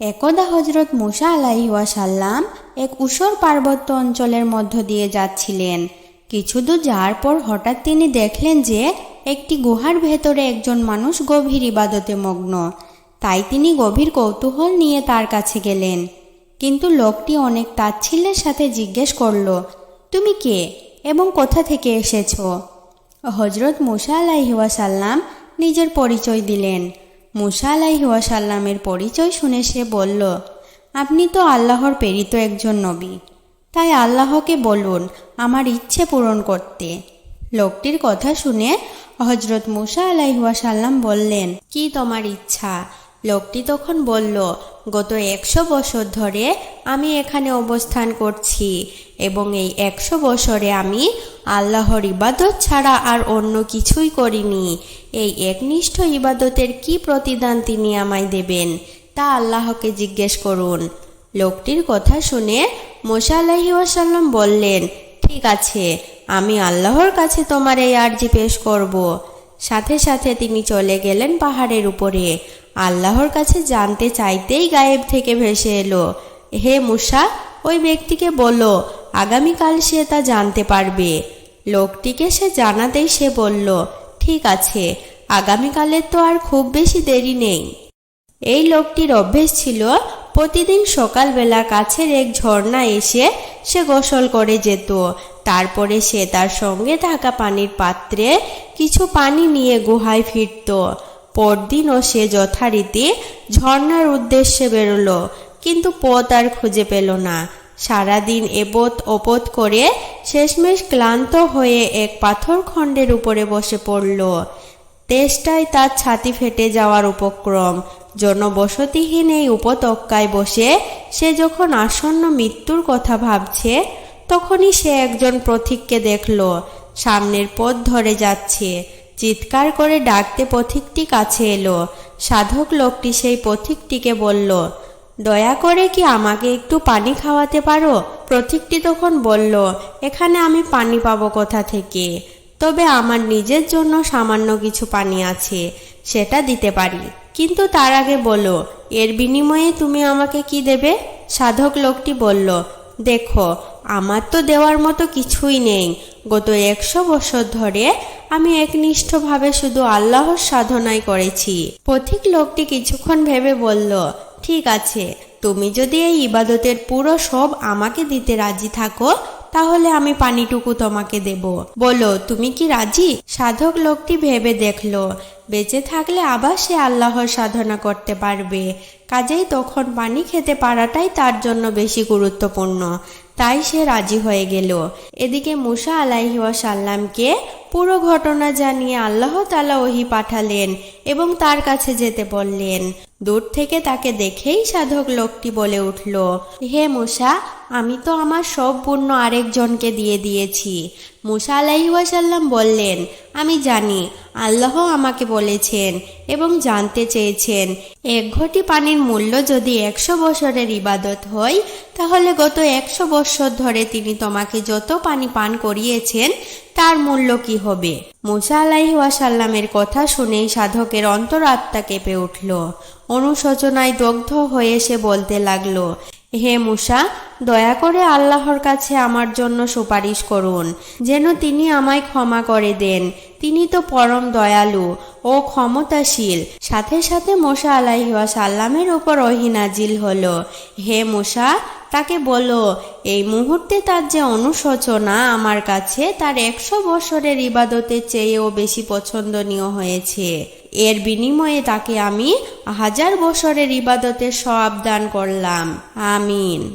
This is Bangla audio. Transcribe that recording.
একদা হজরত মুসা আলাহি ওয়াসাল্লাম এক উষর পার্বত্য অঞ্চলের মধ্য দিয়ে যাচ্ছিলেন। কিছু দূর যাওয়ার পর হঠাৎ তিনি দেখলেন যে একটি গুহার ভেতরে একজন মানুষ গভীর ইবাদতে মগ্ন। তাই তিনি গভীর কৌতূহল নিয়ে তার কাছে গেলেন। কিন্তু লোকটি অনেক তাচ্ছিল্যের সাথে জিজ্ঞেস করল, তুমি কে এবং কোথা থেকে এসেছ? হজরত মুসা আলাইহাসাল্লাম নিজের পরিচয় দিলেন। মুসা আলাইহাসাল্লামের পরিচয় শুনে সে বলল, আপনি তো আল্লাহর প্রেরিত একজন নবী। তাই আল্লাহকে বলুন, আমার ইচ্ছে পূরণ করতে। লোকটির কথা শুনে হজরত মুসা আলাইহাসাল্লাম বললেন, কি তোমার ইচ্ছা? লোকটি তখন বলল, গত একশো বছর ধরে আমি এখানে অবস্থান করছি এবং এই একশো বছরে আমি আল্লাহর ইবাদত ছাড়া আর অন্য কিছুই করিনি। এই একনিষ্ঠ ইবাদতের কি প্রতিদান তিনি আমায় দেবেন, তা আল্লাহকে জিজ্ঞেস করুন। লোকটির কথা শুনে মোসা আলাহি ওয়াসাল্লাম বললেন, ঠিক আছে, আমি আল্লাহর কাছে তোমার এই আর্জি পেশ করব। সাথে সাথে তিনি চলে গেলেন পাহাড়ের উপরে। আল্লাহর কাছে জানতে চাইতেই গায়েব থেকে ভেসে এলো। হে মুসা, ওই ব্যক্তিকে বলো, আগামীকাল সে তা জানতে পারবে। লোকটিকে সে জানাতেই সে বলল, ঠিক আছে আগামীকালের তো আর খুব বেশি দেরি নেই। এই লোকটির অভ্যেস ছিল, প্রতিদিন সকালবেলা কাছের এক ঝর্ণা এসে সে গোসল করে যেত। তারপরে সে তার সঙ্গে থাকা পানির পাত্রে কিছু পানি নিয়ে গুহায় ফিরত। পরদিনও সে যথারীতি ঝর্ণার উদ্দেশ্যে বেরোলো, কিন্তু পথ আর খুঁজে পেল না। সারাদিন এপত ওপত করে শেষমেশ ক্লান্ত হয়ে এক পাথর খণ্ডের উপরে বসে পড়ল। তেষ্টায় তার ছাতি ফেটে যাওয়ার উপক্রম। জনবসতিহীন এই উপত্যকায় বসে সে যখন আসন্ন মৃত্যুর কথা ভাবছে, তখনই সে একজন পথিককে দেখল। সামনের পথ ধরে যাচ্ছে। চিৎকার করে ডাকতে পথিকটি কাছে এলো। সাধক লোকটি সেই পথিকটিকে বলল, দয়া করে কি আমাকে একটু পানি খাওয়াতে পারো? পথিকটি তখন বলল, এখানে আমি পানি পাবো কোথা থেকে? তবে আমার নিজের জন্য সামান্য কিছু পানি আছে, সেটা দিতে পারি। কিন্তু তার আগে বলো, এর বিনিময়ে তুমি আমাকে কি দেবে? সাধক লোকটি বলল, দেখো, আমার তো দেওয়ার মতো কিছুই নেই। গত একশো বছর ধরে আমি একনিষ্ঠভাবে শুধু আল্লাহর সাধনাই করেছি। পথিক লোকটি কিছুক্ষণ ভেবে বলল, ঠিক আছে, তুমি যদি এই ইবাদতের পুরো সব আমাকে দিতে রাজি থাকো, তাহলে আমি পানিটুকু তোমাকে দেব। বলো, তুমি কি রাজি? সাধক লোকটি ভেবে দেখল, বেঁচে থাকলে আবার সে আল্লাহর সাধনা করতে পারবে। কাজেই তখন পানি খেতে পারাটাই তার জন্য বেশি গুরুত্বপূর্ণ। তাই সে রাজি হয়ে গেল। এদিকে মুসা আলাইহি ওয়াসাল্লামকে পুরো ঘটনা জানিয়ে আল্লাহ তালা ওহি পাঠালেন এবং তার কাছে যেতে বললেন। দূর থেকে তাকে দেখেই সাধক লোকটি বলে উঠল, হে মুসা আমি তো আমার সব পুণ্য আরেকজনকে দিয়ে দিয়েছি। মুসা ওয়াসাল্লাম বললেন, আমি জানি, আল্লাহ আমাকে বলেছেন এবং জানতে চেয়েছেন। এক ঘটি পানির মূল্য যদি একশো বছরের ইবাদত হয়, তাহলে গত একশো বছর ধরে তিনি তোমাকে যত পানি পান করিয়েছেন, তার মূল্য কি হবে? মুসা ওয়াসাল্লামের কথা শুনেই সাধকের অন্তরাত্মা কেঁপে উঠল। অনুশোচনায় দগ্ধ হয়ে সে বলতে লাগল হে মুসা, দয়া করে আল্লাহর কাছে আমার জন্য সুপারিশ করুন, যেন তিনি আমায় ক্ষমা করে দেন। তিনি তো পরম দয়ালু ও ক্ষমতাশীল। সাথে সাথে মোসা আলাইহাসাল্লামের সাল্লামের ওপর অহিনাজিল হলো। হে মুসা, তাকে বলো, এই মুহূর্তে তার যে অনুশোচনা আমার কাছে তার একশো বছরের ইবাদতের চেয়েও বেশি পছন্দনীয় হয়েছে। এর বিনিময়ে তাকে আমি হাজার বছরের ইবাদতের সব দান করলাম। আমিন।